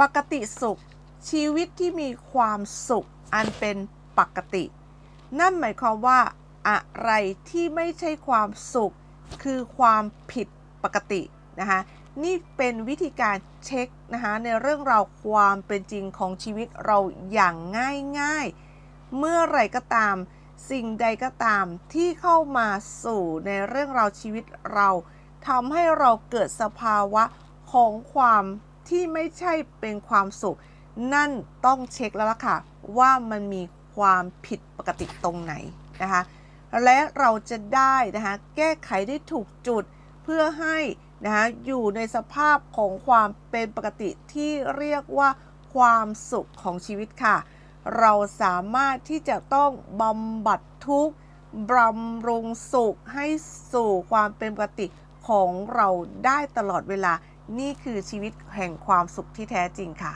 ปกติสุข ชีวิตที่มีความสุขอันเป็นปกติ นั่นหมายความว่า อะไรที่ไม่ใช่ความสุข คือความผิดปกตินะคะนี่เป็นวิธีการเช็คนะคะในเรื่องราวความเป็นจริงของชีวิตเราอย่างง่ายๆ เมื่อไรก็ตาม สิ่งใดก็ตามที่เข้ามาสู่ในเรื่องราวชีวิตเราทำให้เราเกิดสภาวะของความ ที่ไม่ใช่เป็นความสุข นั่นต้องเช็คแล้วล่ะค่ะ ว่ามันมีความผิดปกติตรงไหนนะคะ และเราจะได้นะคะแก้ไขได้ถูกจุดเพื่อให้นะคะอยู่ในสภาพของความเป็นปกติที่เรียกว่าความสุขของชีวิตค่ะ เราสามารถที่จะต้องบำบัดทุกข์บำรุงสุขให้สู่ความเป็นปกติของเราได้ตลอดเวลา นี่คือชีวิตแห่งความสุขที่แท้จริงค่ะ